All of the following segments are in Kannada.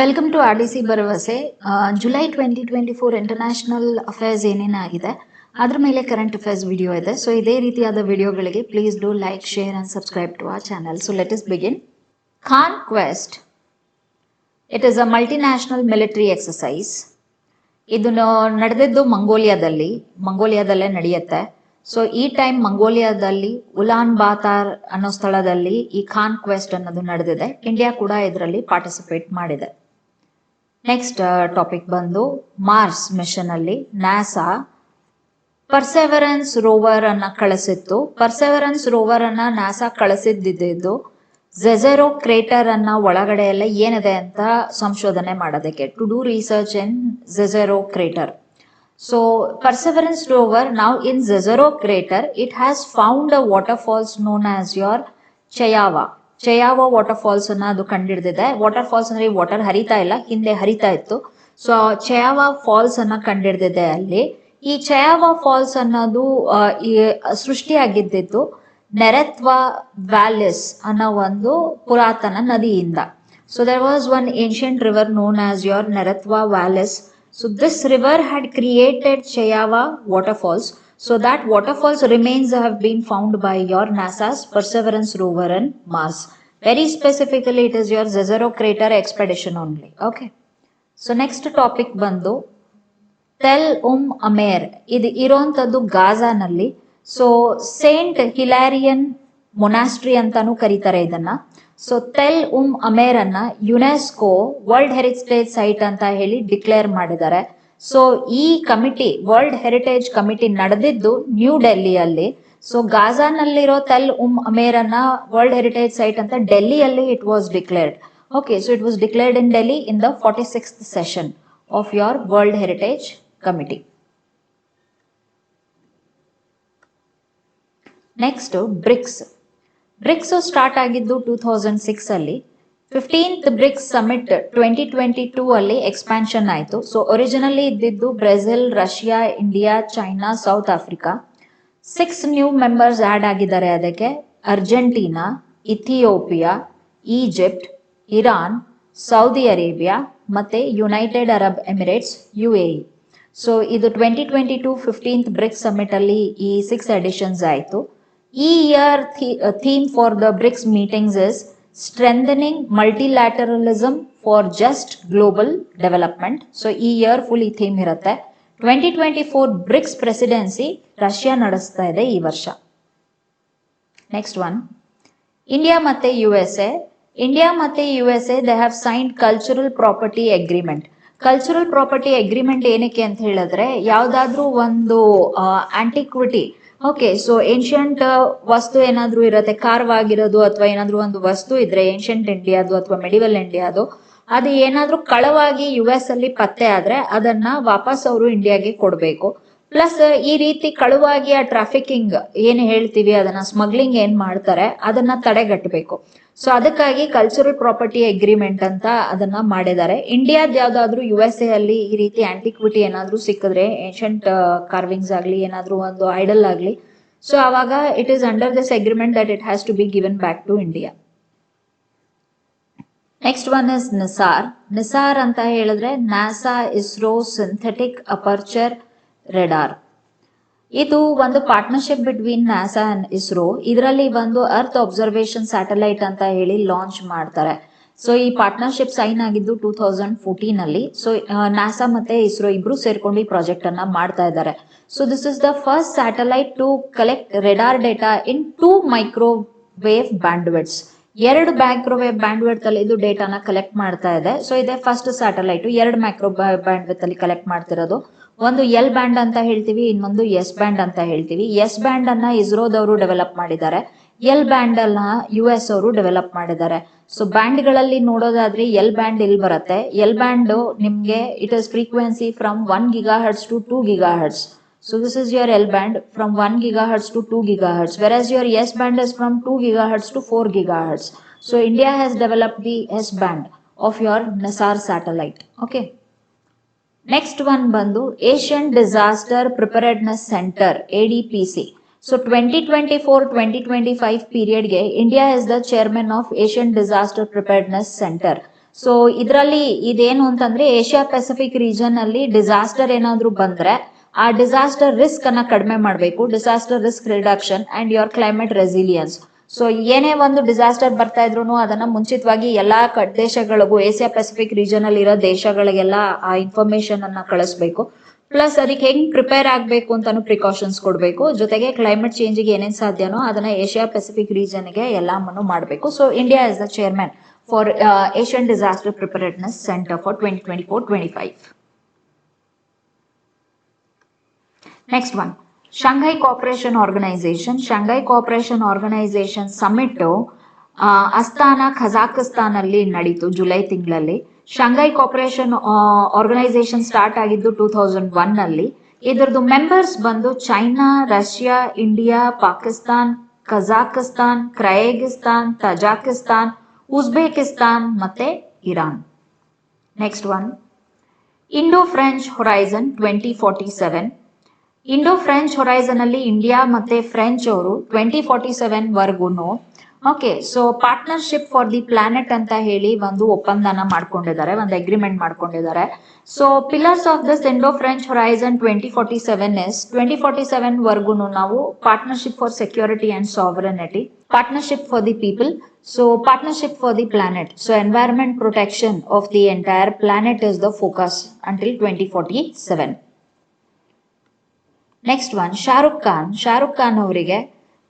Welcome to R D C Bharavase July twenty twenty four international affairs ಏನೇನಾಗಿದೆ ಅದ್ರ ಮೇಲೆ ಕರೆಂಟ್ ಅಫೇರ್ಸ್ ವಿಡಿಯೋ ಇದೆ. ಸೊ ಇದೇ ರೀತಿಯಾದ ವಿಡಿಯೋಗಳಿಗೆ please do like share and subscribe to our channel so let us begin Khaan Quest it is a multinational military exercise ಇದನ್ನು ನಡೆದಿದ್ದು ಮಂಗೋಲಿಯಾದಲ್ಲಿ. ಮಂಗೋಲಿಯಾದಲ್ಲೇ ನಡೆಯುತ್ತೆ. ಸೊ ಈ ಟೈಮ್ ಮಂಗೋಲಿಯಾದಲ್ಲಿ ಉಲಾನ್ ಬಾತಾರ್ ಅನ್ನೋ ಸ್ಥಳದಲ್ಲಿ ಈ ಖಾನ್ ಕ್ವೆಸ್ಟ್ ಅನ್ನೋದು ನಡೆದಿದೆ. ಇಂಡಿಯಾ ಕೂಡ ಇದರಲ್ಲಿ ಪಾರ್ಟಿಸಿಪೇಟ್ ಮಾಡಿದೆ. ನೆಕ್ಸ್ಟ್ ಟಾಪಿಕ್ ಬಂದು ಮಾರ್ಸ್ ಮಿಷನ್ ಅಲ್ಲಿ ನಾಸಾ ಪರ್ಸೆವರೆನ್ಸ್ ರೋವರ್ ಅನ್ನ ಕಳಿಸಿತ್ತು. ಪರ್ಸೆವರೆನ್ಸ್ ರೋವರ್ ಅನ್ನ ನಾಸಾ ಕಳಿಸಿದ್ದಿದ್ದು ಜೆಜೆರೋ ಕ್ರೇಟರ್ ಅನ್ನ ಒಳಗಡೆ ಎಲ್ಲ ಏನಿದೆ ಅಂತ ಸಂಶೋಧನೆ ಮಾಡೋದಕ್ಕೆ. To do research in Jezero crater so Perseverance rover ನಾವು in Jezero crater it has found a waterfalls known as your Cheyava Cheyava waterfalls ಅನ್ನ ಅದು ಕಂಡಿಡ್ದಿದೆ. ವಾಟರ್ ಫಾಲ್ಸ್ ಅಂದ್ರೆ ವಾಟರ್ ಹರಿತಾ ಇಲ್ಲ, ಹಿಂದೆ ಹರಿತಾ ಇತ್ತು. ಸೊ ಚಯಾವ ಫಾಲ್ಸ್ ಅನ್ನ ಕಂಡಿಡ್ದಿದೆ ಅಲ್ಲಿ. ಈ ಚಯಾವ ಫಾಲ್ಸ್ ಅನ್ನೋದು ಈ, ಸೃಷ್ಟಿಯಾಗಿದ್ದಿದ್ದು ನೆರೆತ್ವ ವ್ಯಾಲಿಸ್ ಅನ್ನೋ ಒಂದು ಪುರಾತನ ನದಿಯಿಂದ. So there was one ancient river known as your Neretva Vallis. So this river had created Cheyava waterfalls so that waterfalls remains have been found by your NASA's Perseverance rover on Mars. Very specifically, it is your Zezero crater expedition only. Okay. So next topic ಬಂದು ತೆಲ್ ಉಮ್ ಅಮೇರ್ ಇದು ಇರೋಂಥದ್ದು ಗಾಜಾನಲ್ಲಿ. ಸೊ ಸೇಂಟ್ ಹಿಲಾರಿಯನ್ ಮೊನಾಸ್ಟ್ರಿ ಅಂತಾನು ಕರೀತಾರೆ ಇದನ್ನ. ಸೊ ತೆಲ್ ಉಮ್ ಅಮೇರ್ ಅನ್ನ ಯುನೆಸ್ಕೋ ವರ್ಲ್ಡ್ ಹೆರಿಟೇಜ್ ಸೈಟ್ ಅಂತ ಹೇಳಿ ಡಿಕ್ಲೇರ್ ಮಾಡಿದ್ದಾರೆ. ಸೊ ಈ ಕಮಿಟಿ ವರ್ಲ್ಡ್ ಹೆರಿಟೇಜ್ ಕಮಿಟಿ ನಡೆದಿದ್ದು ನ್ಯೂ ಡೆಲ್ಲಿಯಲ್ಲಿ ಸೊ ಗಾಜಾನಲ್ಲಿರೋ ತಲ್ ಉಮ್ ಅಮೇರ್ ಅನ್ನ ವರ್ಲ್ಡ್ ಹೆರಿಟೇಜ್ ಸೈಟ್ ಅಂತ ಡೆಲ್ಲಿಯಲ್ಲಿ it was declared okay so it was declared in Delhi in the forty six session of your world heritage committee next BRICS BRICS start ಆಗಿದ್ದು ಟೂ ತೌಸಂಡ್ ಸಿಕ್ಸ್ ಅಲ್ಲಿ fifteenth BRICS summit twenty twenty two ಅಲ್ಲಿ ಎಕ್ಸ್ಪಾನ್ಷನ್ ಆಯಿತು. ಸೊ ಒರಿಜಿನಲಿ ಇದ್ದಿದ್ದು Brazil Russia India China South Africa six new members add ಆಗಿದ್ದಾರೆ ಅದಕ್ಕೆ. Argentina Ethiopia Egypt Iran Saudi Arabia ಮತ್ತೆ United Arab Emirates U A so ಇದು twenty twenty two fifteenth BRICS summit ಅಲ್ಲಿ ಈ ಸಿಕ್ಸ್ ಎಡಿಷನ್ಸ್ ಆಯಿತು. ಈ year theme for the BRICS meetings is strengthening multilateralism for just global development so ಈ ಇಯರ್ ಫುಲ್ ಈ ಥೀಮ್ ಇರುತ್ತೆ. Twenty twenty four BRICS presidency Russia ನಡೆಸ್ತಾ ಇದೆ ಈ ವರ್ಷ. ನೆಕ್ಸ್ಟ್ ಒನ್ ಇಂಡಿಯಾ ಮತ್ತೆ ಯು ಎಸ್ ಎ ಇಂಡಿಯಾ ಮತ್ತೆ U S A they have signed cultural property agreement cultural property agreement ಏನಕ್ಕೆ ಅಂತ ಹೇಳಿದ್ರೆ, ಯಾವ್ದಾದ್ರೂ ಒಂದು ಆಂಟಿಕ್ವಿಟಿ ಓಕೆ ಸೊ ಏನ್ಷಿಯಂಟ್ ವಸ್ತು ಏನಾದ್ರೂ ಇರುತ್ತೆ, ಕಾರ್ವಾಗಿರೋದು ಅಥವಾ ಏನಾದ್ರೂ ಒಂದು ವಸ್ತು ಇದ್ರೆ ಏನ್ಷಿಯಂಟ್ ಇಂಡಿಯಾದು ಅಥವಾ ಮೆಡಿವಲ್ ಇಂಡಿಯಾದು ಅದು ಏನಾದ್ರೂ ಕಳವಾಗಿ ಯು ಎಸ್ ಅಲ್ಲಿ ಪತ್ತೆ ಆದ್ರೆ ಅದನ್ನ ವಾಪಸ್ ಅವರು ಇಂಡಿಯಾಗೆ ಕೊಡಬೇಕು. ಪ್ಲಸ್ ಈ ರೀತಿ ಕಳುವಾಗಿ ಆ ಟ್ರಾಫಿಕಿಂಗ್ ಏನ್ ಹೇಳ್ತೀವಿ, ಅದನ್ನ ಸ್ಮಗ್ಲಿಂಗ್ ಏನ್ ಮಾಡ್ತಾರೆ, ಅದನ್ನ ತಡೆಗಟ್ಟಬೇಕು ಸೊ ಅದಕ್ಕಾಗಿ ಕಲ್ಚರಲ್ ಪ್ರಾಪರ್ಟಿ ಅಗ್ರಿಮೆಂಟ್ ಅಂತ ಅದನ್ನ ಮಾಡಿದ್ದಾರೆ. ಇಂಡಿಯಾದ ಯಾವ್ದಾದ್ರು ಯು ಎಸ್ ಎ ಅಲ್ಲಿ ಈ ರೀತಿ ಆಂಟಿಕ್ವಿಟಿ ಏನಾದ್ರೂ ಸಿಕ್ಕಿದ್ರೆ ಏನ್ಷಂಟ್ ಕಾರ್ವಿಂಗ್ಸ್ ಆಗ್ಲಿ, ಏನಾದ್ರೂ ಒಂದು ಐಡಲ್ ಆಗ್ಲಿ. ಸೊ ಅವಾಗ it is under this agreement that it has to be given back to India next one is NISAR NISAR ಅಂತ ಹೇಳಿದ್ರೆ NASA ISRO synthetic aperture radar ಇದು ಒಂದು partnership between NASA and ISRO ಇದರಲ್ಲಿ ಒಂದು ಅರ್ತ್ ಅಬ್ಸರ್ವೇಷನ್ ಸ್ಯಾಟಲೈಟ್ ಅಂತ ಹೇಳಿ ಲಾಂಚ್ ಮಾಡ್ತಾರೆ. ಸೊ ಈ ಪಾರ್ಟ್ನರ್ಶಿಪ್ ಸೈನ್ ಆಗಿದ್ದು ಟೂ ತೌಸಂಡ್ ಫೋರ್ಟೀನ್ ಅಲ್ಲಿ. ಸೊ ನಾಸಾ ಮತ್ತೆ ಇಸ್ರೋ ಇಬ್ರು ಸೇರ್ಕೊಂಡು ಈ ಪ್ರಾಜೆಕ್ಟ್ ಅನ್ನ ಮಾಡ್ತಾ ಇದ್ದಾರೆ. So this is the first satellite to collect radar data in two microwave bandwidths ಎರಡು ಮೈಕ್ರೋವೇವ್ ಬ್ಯಾಂಡ್ವಿಡ್ತ್ ಅಲ್ಲಿ ಇದು ಡೇಟಾನ ಕಲೆಕ್ಟ್ ಮಾಡ್ತಾ ಇದೆ. ಸೊ ಇದೆ ಫಸ್ಟ್ ಸ್ಯಾಟಲೈಟ್ ಎರಡು ಮ್ಯಾಕ್ರೋ ಬ್ಯಾಂಡ್ವಿಡ್ತ್ ಅಲ್ಲಿ ಕಲೆಕ್ಟ್ ಮಾಡ್ತಿರೋದು. ಒಂದು ಎಲ್ ಬ್ಯಾಂಡ್ ಅಂತ ಹೇಳ್ತೀವಿ, ಇನ್ನೊಂದು ಎಸ್ ಬ್ಯಾಂಡ್ ಅಂತ ಹೇಳ್ತೀವಿ. ಎಸ್ ಬ್ಯಾಂಡ್ ಅನ್ನ ಇಸ್ರೋದವರು ಡೆವಲಪ್ ಮಾಡಿದ್ದಾರೆ. ಎಲ್ ಬ್ಯಾಂಡ್ ಅನ್ನ ಯು ಎಸ್ ಅವರು ಡೆವಲಪ್ ಮಾಡಿದ್ದಾರೆ. ಸೊ ಬ್ಯಾಂಡ್ಗಳಲ್ಲಿ ನೋಡೋದಾದ್ರೆ ಎಲ್ ಬ್ಯಾಂಡ್ ಇಲ್ಲಿ ಬರುತ್ತೆ. ಎಲ್ ಬ್ಯಾಂಡ್ ನಿಮ್ಗೆ it is frequency from one gigahertz to two gigahertz So this is your L band from 1 gigahertz to 2 gigahertz, whereas your S band is from 2 gigahertz to 4 gigahertz. So India has developed the S band of your NASAR satellite. Okay. Next one Bandhu, Asian Disaster Preparedness Center ADPC. So 2024-2025 period ge, India is the chairman of Asian Disaster Preparedness Center. So, ಇದರಲ್ಲಿ ಇದೇನು ಅಂತಂದ್ರೆ ಏಷ್ಯಾ ಪೆಸಿಫಿಕ್ ರೀಜನ್ ಅಲ್ಲಿ ಡಿಸಾಸ್ಟರ್ ಏನಾದ್ರೂ ಬಂದ್ರೆ ಆ ಡಿಸಾಸ್ಟರ್ ರಿಸ್ಕ್ ಅನ್ನ ಕಡಿಮೆ ಮಾಡಬೇಕು disaster risk reduction and your climate resilience so ಏನೇ ಒಂದು ಡಿಸಾಸ್ಟರ್ ಬರ್ತಾ ಇದ್ರು ಅದನ್ನ ಮುಂಚಿತವಾಗಿ ಎಲ್ಲಾ ದೇಶಗಳಿಗೂ ಏಷ್ಯಾ ಪೆಸಿಫಿಕ್ ರೀಜನ್ ಅಲ್ಲಿ ಇರೋ ದೇಶಗಳಿಗೆಲ್ಲ ಆ ಇನ್ಫಾರ್ಮೇಶನ್ ಅನ್ನ ಕಳಿಸ್ಬೇಕು. ಪ್ಲಸ್ ಅದಕ್ಕೆ ಹೆಂಗ್ ಪ್ರಿಪೇರ್ ಆಗ್ಬೇಕು ಅಂತಾನು ಪ್ರಿಕಾಷನ್ಸ್ ಕೊಡ್ಬೇಕು. ಜೊತೆಗೆ ಕ್ಲೈಮೇಟ್ ಚೇಂಜ್ಗೆ ಏನೇನ್ ಸಾಧ್ಯನೋ ಅದನ್ನ ಏಷ್ಯಾ ಪೆಸಿಫಿಕ್ ರೀಜನ್ಗೆ ಎಲ್ಲಾನು ಮಾಡಬೇಕು. So India is the chairman for Asian disaster preparedness centre for twenty twenty four twenty five next one Shanghai Cooperation organisation Shanghai Cooperation organisation summit Astana Kazakhstan ಅಲ್ಲಿ ನಡೀತು ಜುಲೈ ತಿಂಗಳಲ್ಲಿ. ಶಾಂಘೈ ಕೋಪರೇಷನ್ ಆರ್ಗನೈಸೇಷನ್ ಸ್ಟಾರ್ಟ್ ಆಗಿದ್ದು ಟೂ ತೌಸಂಡ್ ಒನ್ ಅಲ್ಲಿ. ಇದರದು ಮೆಂಬರ್ಸ್ ಬಂದು China Russia India Pakistan Kazakhstan Kyrgyzstan Tajikistan Uzbekistan ಮತ್ತೆ Iran next one Indo French horizon twenty forty seven Indo French horizon ಅಲ್ಲಿ ಇಂಡಿಯಾ ಮತ್ತೆ ಫ್ರೆಂಚ್ ಅವರು twenty forty seven ವರ್ಗುನು. Okay so partnership for the planet ಅಂತ ಹೇಳಿ ಒಂದು ಒಪ್ಪಂದನ ಮಾಡ್ಕೊಂಡಿದ್ದಾರೆ, ಒಂದು ಅಗ್ರಿಮೆಂಟ್ ಮಾಡ್ಕೊಂಡಿದ್ದಾರೆ. So pillars of this Indo French horizon twenty forty seven is twenty forty seven ವರ್ಗುನು ನಾವು partnership for security and sovereignty partnership for the people so partnership for the planet so environment protection of the entire planet is the focus until twenty forty seven next one Shahrukh Khan Shahrukh Khan ಅವರಿಗೆ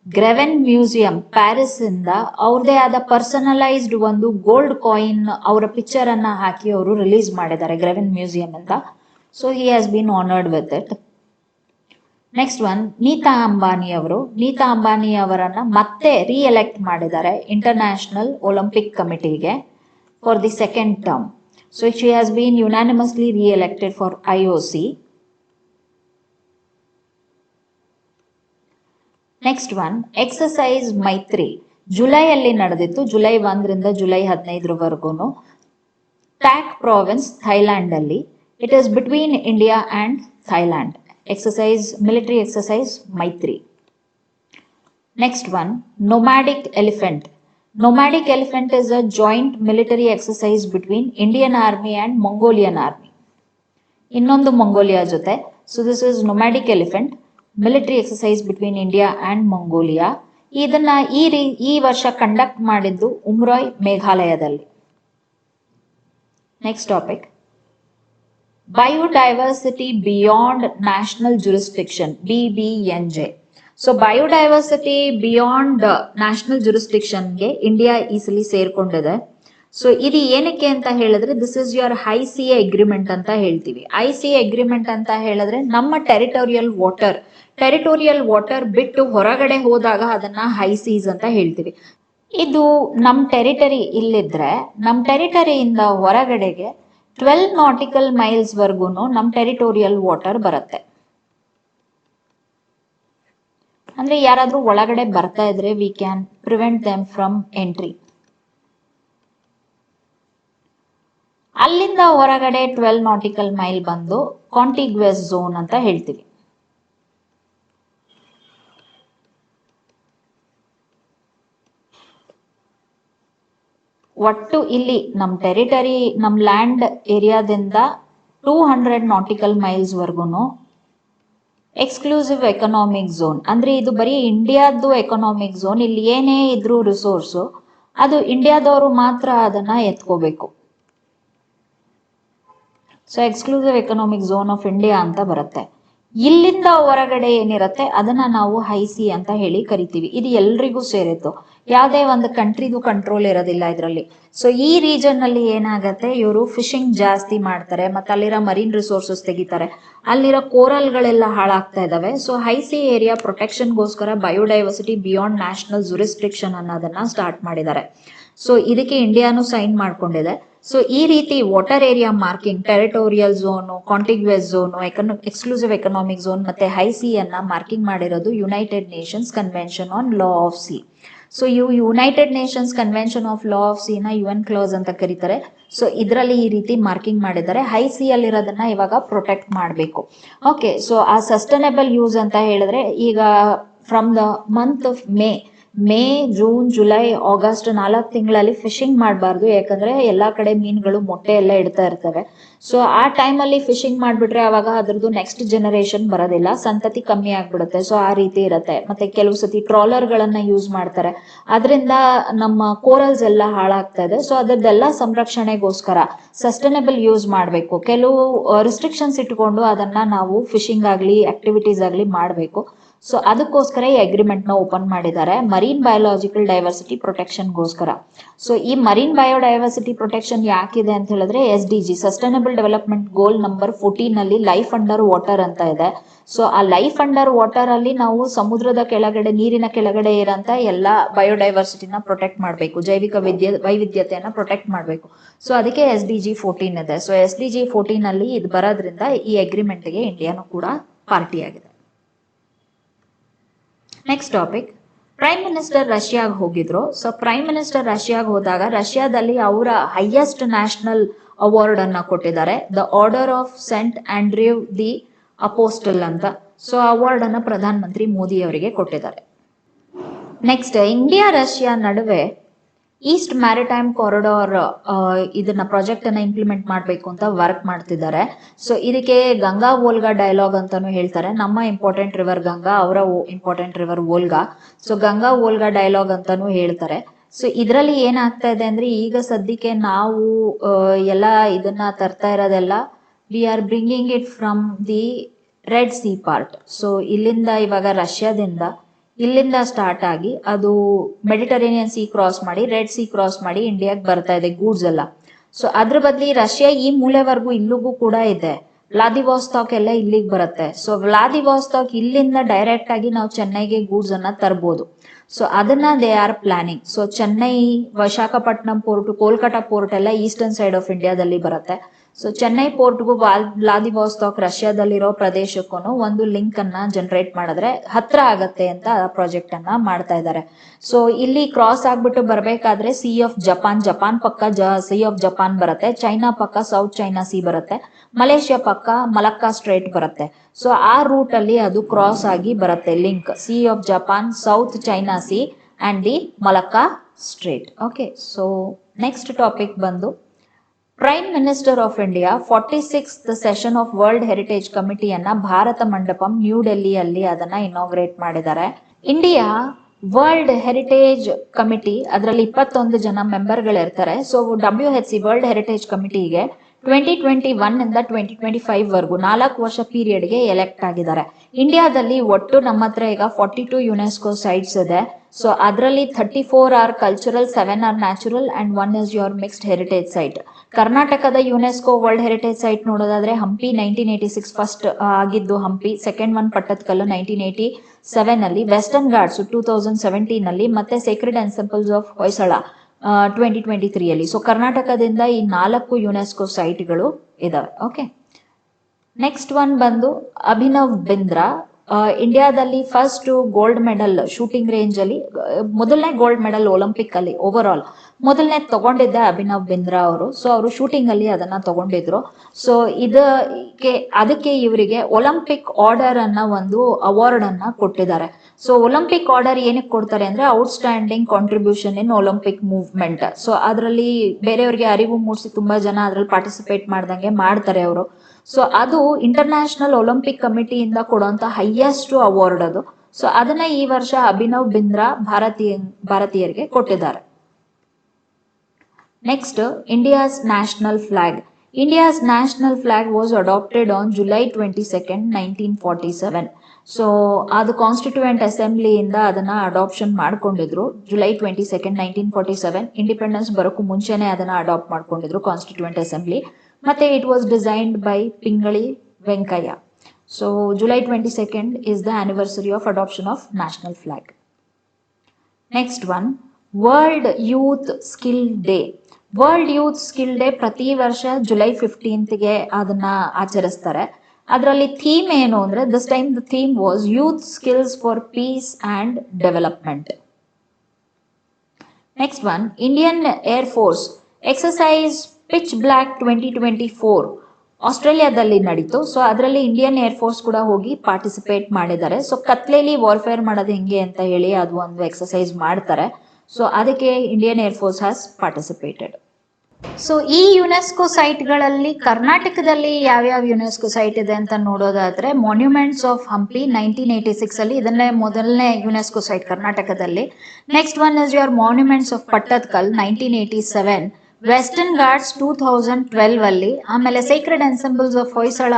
ಗ್ರೆವೆನ್ ಮ್ಯೂಸಿಯಂ ಪ್ಯಾರಿಸ್ ಇಂದ ಅವ್ರದೇ ಆದ ಪರ್ಸನಲೈಸ್ಡ್ ಒಂದು ಗೋಲ್ಡ್ ಕಾಯಿನ್ ಅವರ ಪಿಕ್ಚರ್ ಅನ್ನ ಹಾಕಿ ಅವರು ರಿಲೀಸ್ ಮಾಡಿದ್ದಾರೆ ಗ್ರೆವೆನ್ ಮ್ಯೂಸಿಯಂ ಅಂತ so he has been honoured with it next one Nita Ambani ಅವರು. ನೀತಾ ಅಂಬಾನಿ ಅವರನ್ನ ಮತ್ತೆ ರೀಎಲೆಕ್ಟ್ ಮಾಡಿದ್ದಾರೆ international Olympic ಕಮಿಟಿಗೆ for the second term so she has been unanimously re-elected for I C next one exercise Maitree ಜುಲೈಯಲ್ಲಿ ನಡೆದಿತ್ತು. ಜುಲೈ ಒಂದರಿಂದ ಜುಲೈ ಹದಿನೈದರವರೆಗೂ ಟ್ಯಾಕ್ ಪ್ರಾವಿನ್ಸ್ ಥೈಲ್ಯಾಂಡ್ ಅಲ್ಲಿ it is between India and Thailand exercise military exercise Maitree next one nomadic elephant nomadic elephant is a joint military exercise between Indian army and Mongolian army ಇನ್ನೊಂದು ಮಂಗೋಲಿಯಾ ಜೊತೆ. So this is nomadic elephant military exercise between India and Mongolia. ಇದನ್ನ ಈ ರೀ, ಈ ವರ್ಷ ಕಂಡಕ್ಟ್ ಮಾಡಿದ್ದು Umroi ಮೇಘಾಲಯದಲ್ಲಿ. Next topic biodiversity beyond national jurisdiction B B N J so biodiversity beyond national ಜುರಿಸ್ಟಿಕ್ಷನ್ಗೆ India ಈ ಸಲ ಸೇರ್ಕೊಂಡಿದೆ. ಸೊ ಇದು ಏನಕ್ಕೆ ಅಂತ ಹೇಳಿದ್ರೆ this is your high sea agreement ಅಂತ ಹೇಳ್ತೀವಿ. ಐ ಸಿ ಅಗ್ರಿಮೆಂಟ್ ಅಂತ ಹೇಳಿದ್ರೆ, ನಮ್ಮ ಟೆರಿಟೋರಿಯಲ್ ವಾಟರ್ ಟೆರಿಟೋರಿಯಲ್ ವಾಟರ್ ಬಿಟ್ಟು ಹೊರಗಡೆ ಹೋದಾಗ ಅದನ್ನ ಹೈ ಸೀಸ್ ಅಂತ ಹೇಳ್ತೀವಿ. ಇದು ನಮ್ ಟೆರಿಟರಿ ಇಲ್ಲಿದ್ರೆ, ನಮ್ ಟೆರಿಟರಿಯಿಂದ ಹೊರಗಡೆಗೆ ಟ್ವೆಲ್ ನಾಟಿಕಲ್ ಮೈಲ್ಸ್ ವರ್ಗೂನು ನಮ್ ಟೆರಿಟೋರಿಯಲ್ ವಾಟರ್ ಬರುತ್ತೆ. ಅಂದ್ರೆ ಯಾರಾದ್ರೂ ಒಳಗಡೆ ಬರ್ತಾ ಇದ್ರೆ we can prevent them from entry ಅಲ್ಲಿಂದ ಹೊರಗಡೆ ಟ್ವೆಲ್ ನಾಟಿಕಲ್ ಮೈಲ್ ಬಂದು ಕಾಂಟಿಗ್ವೆಸ್ ಝೋನ್ ಅಂತ ಹೇಳ್ತೀವಿ. ಒಟ್ಟು ಇಲ್ಲಿ ನಮ್ ಟೆರಿಟರಿ ನಮ್ ಲ್ಯಾಂಡ್ ಏರಿಯಾದಿಂದ ಟೂ ಹಂಡ್ರೆಡ್ ನಾಟಿಕಲ್ ಮೈಲ್ಸ್ ವರ್ಗುನು ಎಕ್ಸ್ಕ್ಲೂಸಿವ್ ಎಕನಾಮಿಕ್ ಝೋನ್ ಅಂದ್ರೆ ಇದು ಬರೀ ಇಂಡಿಯಾದ್ದು ಎಕನಾಮಿಕ್ ಝೋನ್ ಇಲ್ಲಿ ಏನೇ ಇದ್ರೂ ರಿಸೋರ್ಸು ಅದು ಇಂಡಿಯಾದವರು ಮಾತ್ರ ಅದನ್ನ ಎತ್ಕೋಬೇಕು. So exclusive economic zone of India ಅಂತ ಬರುತ್ತೆ. ಇಲ್ಲಿಂದ ಹೊರಗಡೆ ಏನಿರುತ್ತೆ, ಅದನ್ನ ನಾವು ಹೈಸಿ ಅಂತ ಹೇಳಿ ಕರಿತೀವಿ. ಇದು ಎಲ್ರಿಗೂ ಸೇರಿತ್ತು. ಯಾವುದೇ ಒಂದು ಕಂಟ್ರಿದು ಕಂಟ್ರೋಲ್ ಇರೋದಿಲ್ಲ ಇದರಲ್ಲಿ. ಸೊ ಈ ರೀಜನ್ ಅಲ್ಲಿ ಏನಾಗತ್ತೆ, ಇವರು ಫಿಶಿಂಗ್ ಜಾಸ್ತಿ ಮಾಡ್ತಾರೆ, ಮತ್ತೆ ಅಲ್ಲಿರೋ ಮರೀನ್ ರಿಸೋರ್ಸಸ್ ತೆಗಿತಾರೆ. ಅಲ್ಲಿರೋ ಕೋರಲ್ಗಳೆಲ್ಲ ಹಾಳಾಗ್ತಾ ಇದಾವೆ. ಸೊ ಹೈಸಿ ಏರಿಯಾ ಪ್ರೊಟೆಕ್ಷನ್ಗೋಸ್ಕರ ಬಯೋಡೈವರ್ಸಿಟಿ ಬಿಯಾಂಡ್ ನ್ಯಾಷನಲ್ ಜುರಿಸ್ಟ್ರಿಕ್ಷನ್ ಅನ್ನೋದನ್ನ ಸ್ಟಾರ್ಟ್ ಮಾಡಿದ್ದಾರೆ. ಸೊ ಇದಕ್ಕೆ ಇಂಡಿಯಾನು ಸೈನ್ ಮಾಡ್ಕೊಂಡಿದೆ. ಸೊ ಈ ರೀತಿ water area marking territorial zone contiguous zone ಎಕನೋ exclusive economic zone ಮತ್ತೆ ಹೈ ಅನ್ನ ಮಾರ್ಕಿಂಗ್ ಮಾಡಿರೋದು United Nations convention on law of sea so ಇವು United Nations convention of law of sea ನ ಯು ಎನ್ ಕ್ಲೋಸ್ ಅಂತ ಕರೀತಾರೆ. ಸೊ ಇದರಲ್ಲಿ ಈ ರೀತಿ ಮಾರ್ಕಿಂಗ್ ಮಾಡಿದ್ದಾರೆ. ಹೈ ಸಿ ಅಲ್ಲಿರೋದನ್ನ ಇವಾಗ ಪ್ರೊಟೆಕ್ಟ್ ಮಾಡಬೇಕು. ಓಕೆ ಸೊ ಆ ಸಸ್ಟೈನಬಲ್ ಯೂಸ್ ಅಂತ ಹೇಳಿದ್ರೆ ಈಗ from the month of May May, June, July, August ನಾಲ್ಕು ತಿಂಗಳಲ್ಲಿ ಫಿಶಿಂಗ್ ಮಾಡಬಾರ್ದು. ಯಾಕಂದ್ರೆ ಎಲ್ಲಾ ಕಡೆ ಮೀನುಗಳು ಮೊಟ್ಟೆ ಎಲ್ಲ ಇಡ್ತಾ ಇರ್ತವೆ. ಸೊ ಆ ಟೈಮಲ್ಲಿ ಫಿಶಿಂಗ್ ಮಾಡ್ಬಿಟ್ರೆ ಅವಾಗ ಅದ್ರದ್ದು ನೆಕ್ಸ್ಟ್ ಜನರೇಷನ್ ಬರೋದಿಲ್ಲ. ಸಂತತಿ ಕಮ್ಮಿ ಆಗ್ಬಿಡುತ್ತೆ. ಸೊ ಆ ರೀತಿ ಇರುತ್ತೆ. ಮತ್ತೆ ಕೆಲವು ಸತಿ ಟ್ರಾಲರ್ ಗಳನ್ನ ಯೂಸ್ ಮಾಡ್ತಾರೆ. ಅದರಿಂದ ನಮ್ಮ ಕೋರಲ್ಸ್ ಎಲ್ಲ ಹಾಳಾಗ್ತಾ ಇದೆ. ಸೊ ಅದರದ್ದೆಲ್ಲ ಸಂರಕ್ಷಣೆಗೋಸ್ಕರ ಸಸ್ಟೈನಬಲ್ ಯೂಸ್ ಮಾಡಬೇಕು. ಕೆಲವು ರಿಸ್ಟ್ರಿಕ್ಷನ್ಸ್ ಇಟ್ಕೊಂಡು ಅದನ್ನ ನಾವು ಫಿಶಿಂಗ್ ಆಗಲಿ ಆಕ್ಟಿವಿಟೀಸ್ ಆಗಲಿ ಮಾಡಬೇಕು. ಸೊ ಅದಕ್ಕೋಸ್ಕರ ಈ ಅಗ್ರಿಮೆಂಟ್ನ ಓಪನ್ ಮಾಡಿದ್ದಾರೆ. ಮರೀನ್ ಬಯೋಲಾಜಿಕಲ್ ಡೈವರ್ಸಿಟಿ ಪ್ರೊಟೆಕ್ಷನ್ಗೋಸ್ಕರ ಸೊ ಈ ಮರೀನ್ ಬಯೋಡೈವರ್ಸಿಟಿ ಪ್ರೊಟೆಕ್ಷನ್ ಯಾಕಿದೆ ಅಂತ ಹೇಳಿದ್ರೆ S D G sustainable development goal number fourteen ಅಲ್ಲಿ ಲೈಫ್ ಅಂಡರ್ ವಾಟರ್ ಅಂತ ಇದೆ. ಸೊ ಆ ಲೈಫ್ ಅಂಡರ್ ವಾಟರ್ ಅಲ್ಲಿ ನಾವು ಸಮುದ್ರದ ಕೆಳಗಡೆ, ನೀರಿನ ಕೆಳಗಡೆ ಇರೋಂತ ಎಲ್ಲ ಬಯೋಡೈವರ್ಸಿಟಿನ ಪ್ರೊಟೆಕ್ಟ್ ಮಾಡಬೇಕು. ಜೈವಿಕ ವಿದ್ಯ, ವೈವಿಧ್ಯತೆಯನ್ನ ಪ್ರೊಟೆಕ್ಟ್ ಮಾಡಬೇಕು. ಸೊ ಅದಕ್ಕೆ ಎಸ್ ಡಿ ಜಿ ಫೋರ್ಟೀನ್ ಇದೆ. So S D G fourteen ಅಲ್ಲಿ ಇದು ಬರೋದ್ರಿಂದ ಈ ಅಗ್ರಿಮೆಂಟ್ಗೆ ಇಂಡಿಯಾನು ಕೂಡ ಪಾರ್ಟಿ ಆಗಿದೆ ನೆಕ್ಸ್ಟ್ ಟಾಪಿಕ್ ಪ್ರೈಮ್ ಮಿನಿಸ್ಟರ್ ರಷ್ಯಾಗೆ ಹೋಗಿದ್ರು. ಸೊ ಪ್ರೈಮ್ ಮಿನಿಸ್ಟರ್ ರಷ್ಯಾಗೆ ಹೋದಾಗ ರಷ್ಯಾದಲ್ಲಿ ಅವರ ಹೈಯೆಸ್ಟ್ ನ್ಯಾಷನಲ್ ಅವಾರ್ಡ್ ಅನ್ನ ಕೊಟ್ಟಿದ್ದಾರೆ. The order of Saint Andrew the apostle ಅಂತ. ಸೊ ಅವಾರ್ಡ್ ಅನ್ನ ಪ್ರಧಾನ ಮಂತ್ರಿ ಮೋದಿ ಅವರಿಗೆ ಕೊಟ್ಟಿದ್ದಾರೆ. ನೆಕ್ಸ್ಟ್ ಇಂಡಿಯಾ ರಷ್ಯಾ ನಡುವೆ ಈಸ್ಟ್ ಮ್ಯಾರಿಟೈಮ್ ಕಾರಿಡಾರ್ ಇದನ್ನ ಪ್ರಾಜೆಕ್ಟ್ ಅನ್ನ ಇಂಪ್ಲಿಮೆಂಟ್ ಮಾಡಬೇಕು ಅಂತ ವರ್ಕ್ ಮಾಡ್ತಿದ್ದಾರೆ. ಸೊ ಇದಕ್ಕೆ ಗಂಗಾ ವೋಲ್ಗಾ ಡೈಲಾಗ್ ಅಂತಾನು ಹೇಳ್ತಾರೆ. ನಮ್ಮ ಇಂಪಾರ್ಟೆಂಟ್ ರಿವರ್ ಗಂಗಾ, ಅವರ important river Volga so Ganga Volga dialogue ಅಂತಾನು ಹೇಳ್ತಾರೆ. ಸೊ ಇದರಲ್ಲಿ ಏನಾಗ್ತಾ ಇದೆ ಅಂದ್ರೆ, ಈಗ ಸದ್ಯಕ್ಕೆ ನಾವು ಎಲ್ಲ ಇದನ್ನ ತರ್ತಾ ಇರೋದೆಲ್ಲ we are bringing it from the red sea part so ಇಲ್ಲಿಂದ ಇವಾಗ ರಷ್ಯಾದಿಂದ ಇಲ್ಲಿಂದ ಸ್ಟಾರ್ಟ್ ಆಗಿ ಅದು ಮೆಡಿಟರೇನಿಯನ್ ಸಿ ಕ್ರಾಸ್ ಮಾಡಿ ರೆಡ್ ಸಿ ಕ್ರಾಸ್ ಮಾಡಿ ಇಂಡಿಯಾಗೆ ಬರ್ತಾ ಇದೆ ಗೂಡ್ಸ್ ಎಲ್ಲ. ಸೊ ಅದ್ರ ಬದಲಿ ರಷ್ಯಾ ಈ ಮೂಲೆವರೆಗೂ ಇಲ್ಲಿಗೂ ಕೂಡ ಇದೆ. ವ್ಲಾದಿವಾಸ್ತಾಕ್ ಎಲ್ಲ ಇಲ್ಲಿಗೆ ಬರುತ್ತೆ. ಸೊ ವ್ಲಾದಿವಾಸ್ತಾಕ್ ಇಲ್ಲಿಂದ ಡೈರೆಕ್ಟ್ ಆಗಿ ನಾವು ಚೆನ್ನೈಗೆ ಗೂಡ್ಸ್ ಅನ್ನ ತರ್ಬೋದು. ಸೊ ಅದನ್ನ they are planning so Chennai Visakhapatnam port Kolkata port ಎಲ್ಲ ಈಸ್ಟರ್ನ್ ಸೈಡ್ ಆಫ್ ಇಂಡಿಯಾದಲ್ಲಿ ಬರುತ್ತೆ. ಸೊ ಚೆನ್ನೈ ಪೋರ್ಟ್ಗೂ ವ್ಲಾದಿವಾಸ್ತಾಕ್ ರಷ್ಯಾದಲ್ಲಿರೋ ಪ್ರದೇಶಕ್ಕೂ ಒಂದು ಲಿಂಕ್ ಅನ್ನ ಜನರೇಟ್ ಮಾಡಿದ್ರೆ ಹತ್ರ ಆಗತ್ತೆ ಅಂತ ಪ್ರಾಜೆಕ್ಟ್ ಅನ್ನ ಮಾಡ್ತಾ ಇದ್ದಾರೆ ಸೊ ಇಲ್ಲಿ ಕ್ರಾಸ್ ಆಗ್ಬಿಟ್ಟು ಬರ್ಬೇಕಾದ್ರೆ ಸಿ ಆಫ್ ಜಪಾನ್ ಜಪಾನ್ ಪಕ್ಕ ಸಿ ಆಫ್ ಜಪಾನ್ ಬರುತ್ತೆ ಚೈನಾ ಪಕ್ಕ ಸೌತ್ ಚೈನಾ ಸಿ ಬರುತ್ತೆ ಮಲೇಷ್ಯಾ ಪಕ್ಕ ಮಲಕ್ಕಾ ಸ್ಟ್ರೇಟ್ ಬರುತ್ತೆ. ಸೊ ಆ ರೂಟ್ ಅಲ್ಲಿ ಅದು ಕ್ರಾಸ್ ಆಗಿ ಬರುತ್ತೆ link sea of Japan South China sea and the Malacca strait okay so next topic ಬಂದು prime minister of India forty six session of world heritage ಕಮಿಟಿಯನ್ನ Bharat Mandapam new ಡೆಲ್ಲಿಯಲ್ಲಿ ಅದನ್ನ ಇನಾಗ್ರೇಟ್ ಮಾಡಿದ್ದಾರೆ. ಇಂಡಿಯಾ ವರ್ಲ್ಡ್ ಹೆರಿಟೇಜ್ ಕಮಿಟಿ ಅದರಲ್ಲಿ ಇಪ್ಪತ್ತೊಂದು ಜನ ಮೆಂಬರ್ಗಳಿರ್ತಾರೆ so W H C world heritage ಕಮಿಟಿಗೆ twenty twenty one ಇಂದ ಟ್ವೆಂಟಿ ಟ್ವೆಂಟಿ ಫೈವ್ ವರ್ಗು ನಾಲ್ಕು ವರ್ಷ ಪೀರಿಯಡ್ಗೆ ಎಲೆಕ್ಟ್ ಆಗಿದ್ದಾರೆ. ಇಂಡಿಯಾದಲ್ಲಿ ಒಟ್ಟು ನಮ್ಮ ಹತ್ರ ಈಗ ಫಾರ್ಟಿ ಟು ಯುನೆಸ್ಕೋ ಸೈಟ್ಸ್ ಇದೆ. ಸೊ ಅದರಲ್ಲಿ thirty four are cultural seven are natural and one is your mixed heritage site ಕರ್ನಾಟಕದ ಯುನೆಸ್ಕೋ ವರ್ಲ್ಡ್ ಹೆರಿಟೇಜ್ ಸೈಟ್ ನೋಡೋದಾದ್ರೆ Hampi nineteen eighty six first ಆಗಿದ್ದು Hampi second one Pattadakal nineteen eighty seven ಅಲ್ಲಿ Western Ghats two thousand seventeen ಅಲ್ಲಿ ಮತ್ತೆ simples of Hoysala twenty twenty three ಅಲ್ಲಿ. ಸೊ ಕರ್ನಾಟಕದಿಂದ ಈ ನಾಲ್ಕು ಯುನೆಸ್ಕೋ ಸೈಟ್ಗಳು ಇದಾವೆ. ಓಕೆ ನೆಕ್ಸ್ಟ್ ಒನ್ ಬಂದು ಅಭಿನವ್ ಬಿಂದ್ರಾ ಇಂಡಿಯಾದಲ್ಲಿ first gold medal shooting range ಅಲ್ಲಿ, ಮೊದಲನೇ ಗೋಲ್ಡ್ ಮೆಡಲ್ ಒಲಿಂಪಿಕ್ ಅಲ್ಲಿ ಓವರ್ ಆಲ್ ಮೊದಲನೇ ತಗೊಂಡಿದ್ದೆ ಅಭಿನವ್ ಬಿಂದ್ರಾ ಅವರು. ಸೊ ಅವರು ಶೂಟಿಂಗ್ ಅಲ್ಲಿ ಅದನ್ನ ತಗೊಂಡಿದ್ರು. ಸೊ ಇದಕ್ಕೆ, ಅದಕ್ಕೆ ಇವರಿಗೆ ಒಲಿಂಪಿಕ್ ಆರ್ಡರ್ ಅನ್ನ ಒಂದು ಅವಾರ್ಡ್ ಅನ್ನ ಕೊಟ್ಟಿದ್ದಾರೆ. ಸೊ ಒಲಿಂಪಿಕ್ ಆರ್ಡರ್ ಏನಕ್ಕೆ ಕೊಡ್ತಾರೆ ಅಂದ್ರೆ outstanding contribution in Olympic movement so ಅದರಲ್ಲಿ ಬೇರೆಯವರಿಗೆ ಅರಿವು ಮೂಡಿಸಿ ತುಂಬಾ ಜನ ಅದ್ರಲ್ಲಿ ಪಾರ್ಟಿಸಿಪೇಟ್ ಮಾಡ್ದಂಗೆ ಮಾಡ್ತಾರೆ ಅವರು. ಸೊ ಅದು ಇಂಟರ್ನ್ಯಾಷನಲ್ ಒಲಿಂಪಿಕ್ ಕಮಿಟಿಯಿಂದ ಕೊಡುವಂತ ಹೈಯೆಸ್ಟ್ ಅವಾರ್ಡ್ ಅದು. ಸೊ ಅದನ್ನ ಈ ವರ್ಷ ಅಭಿನವ್ ಬಿಂದ್ರಾ ಭಾರತೀಯ, ಭಾರತೀಯರಿಗೆ ಕೊಟ್ಟಿದ್ದಾರೆ. Next India's national flag India's national flag was adopted on July twenty second nineteen forty seven so ಅದು ಕಾನ್ಸ್ಟಿಟ್ಯೂಯೆಂಟ್ ಅಸೆಂಬ್ಲಿಯಿಂದ ಅದನ್ನ ಅಡಾಪ್ಷನ್ ಮಾಡ್ಕೊಂಡಿದ್ರು. July twenty second nineteen forty seven independence ಬರೋಕ್ಕೂ ಮುಂಚೆನೆ ಅದನ್ನ ಅಡಾಪ್ಟ್ ಮಾಡ್ಕೊಂಡಿದ್ರು ಕಾನ್ಸ್ಟಿಟ್ಯೂಯೆಂಟ್ ಅಸೆಂಬ್ಲಿ ಮತ್ತೆ it was designed by Pingali Venkayya so July twenty second is the anniversary of adoption of national flag next one world youth skill day world youth skill day ಪ್ರತಿ ವರ್ಷ ಜುಲೈ ಫಿಫ್ಟೀನ್ತ್ಗೆ ಅದನ್ನ ಆಚರಿಸ್ತಾರೆ. ಅದರಲ್ಲಿ ಥೀಮ್ ಏನು ಅಂದ್ರೆ this time the theme was youth skills for peace and development next one Indian air force exercise Pitch Black twenty twenty four ಆಸ್ಟ್ರೇಲಿಯಾದಲ್ಲಿ ನಡೀತು. ಸೊ ಅದರಲ್ಲಿ ಇಂಡಿಯನ್ ಏರ್ಫೋರ್ಸ್ ಕೂಡ ಹೋಗಿ ಪಾರ್ಟಿಸಿಪೇಟ್ ಮಾಡಿದ್ದಾರೆ. ಸೊ ಕತ್ಲೆಯಲ್ಲಿ ವಾರ್ಫೇರ್ ಮಾಡೋದು ಹೆಂಗೆ ಅಂತ ಹೇಳಿ ಅದು ಒಂದು ಎಕ್ಸಸೈಸ್ ಮಾಡ್ತಾರೆ. ಸೊ ಅದಕ್ಕೆ Indian air force has participated so ಈ ಯುನೆಸ್ಕೋ ಸೈಟ್ಗಳಲ್ಲಿ ಕರ್ನಾಟಕದಲ್ಲಿ ಯಾವ್ಯಾವ ಯುನೆಸ್ಕೋ ಸೈಟ್ ಇದೆ ಅಂತ ನೋಡೋದಾದ್ರೆ monuments of Hampi nineteen eighty six ಅಲ್ಲಿ ಇದನ್ನೇ ಮೊದಲನೇ ಯುನೆಸ್ಕೋ ಸೈಟ್ ಕರ್ನಾಟಕದಲ್ಲಿ. Next one is your monuments of Pattadakal nineteen eighty seven Western Ghats two thousand twelve ಅಲ್ಲಿ ಆಮೇಲೆ ಸೀಕ್ರೆಡ್ ಎನ್ಸೆಂಬಲ್ಸ್ ಆಫ್ ಹೊಯ್ಸಳ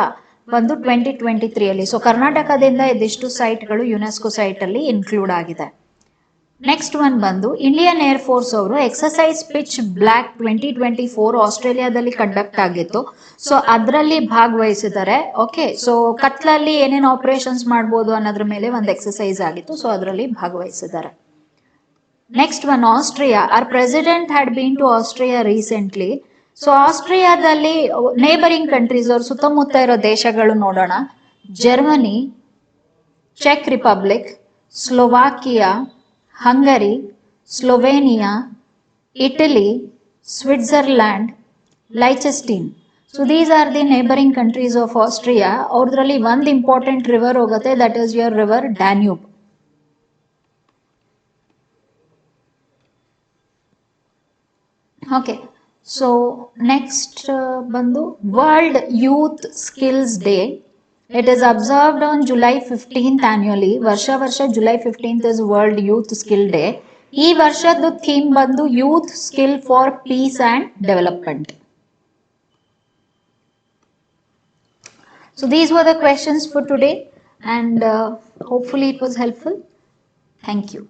ಬಂದು ಟ್ವೆಂಟಿ ಟ್ವೆಂಟಿ ತ್ರೀ ಅಲ್ಲಿ. ಸೊ ಕರ್ನಾಟಕದಿಂದ ಇದಿಷ್ಟು ಸೈಟ್ಗಳು ಯುನೆಸ್ಕೋ ಸೈಟ್ ಅಲ್ಲಿ ಇನ್ಕ್ಲೂಡ್ ಆಗಿದೆ. ನೆಕ್ಸ್ಟ್ ಒನ್ ಬಂದು ಇಂಡಿಯನ್ ಏರ್ ಫೋರ್ಸ್ ಅವರು exercise Pitch Black twenty twenty four ಆಸ್ಟ್ರೇಲಿಯಾದಲ್ಲಿ ಕಂಡಕ್ಟ್ ಆಗಿತ್ತು. ಸೊ ಅದರಲ್ಲಿ ಭಾಗವಹಿಸಿದ್ದಾರೆ. ಓಕೆ ಸೊ ಕತ್ಲಲ್ಲಿ ಏನೇನು ಆಪರೇಷನ್ಸ್ ಮಾಡ್ಬೋದು ಅನ್ನೋದ್ರ ಮೇಲೆ ಒಂದು ಎಕ್ಸಸೈಸ್ ಆಗಿತ್ತು. ಸೊ ಅದರಲ್ಲಿ ಭಾಗವಹಿಸಿದ್ದಾರೆ. Next one Austria our president had been to Austria recently so ಆಸ್ಟ್ರಿಯಾದಲ್ಲಿ neighbouring countries ಅವ್ರ ಸುತ್ತಮುತ್ತ ಇರೋ ದೇಶಗಳು ನೋಡೋಣ. Germany check Republic Slovakia Hungary Slovenia Italy Switzerland Liechtenstein so these are the neighbouring countries of Austria ಅವ್ರದ್ರಲ್ಲಿ ಒಂದು ಇಂಪಾರ್ಟೆಂಟ್ ರಿವರ್ ಹೋಗುತ್ತೆ. That is your river Danube okay so next ಬಂದು world youth skills day it is observed on July fifteenth annually ವರ್ಷ ವರ್ಷ July fifteenth is world youth skill day ಈ ವರ್ಷದ ಥೀಮ್ ಬಂದು youth skill for peace and development So these were the questions for today and uh, hopefully it was helpful. Thank you.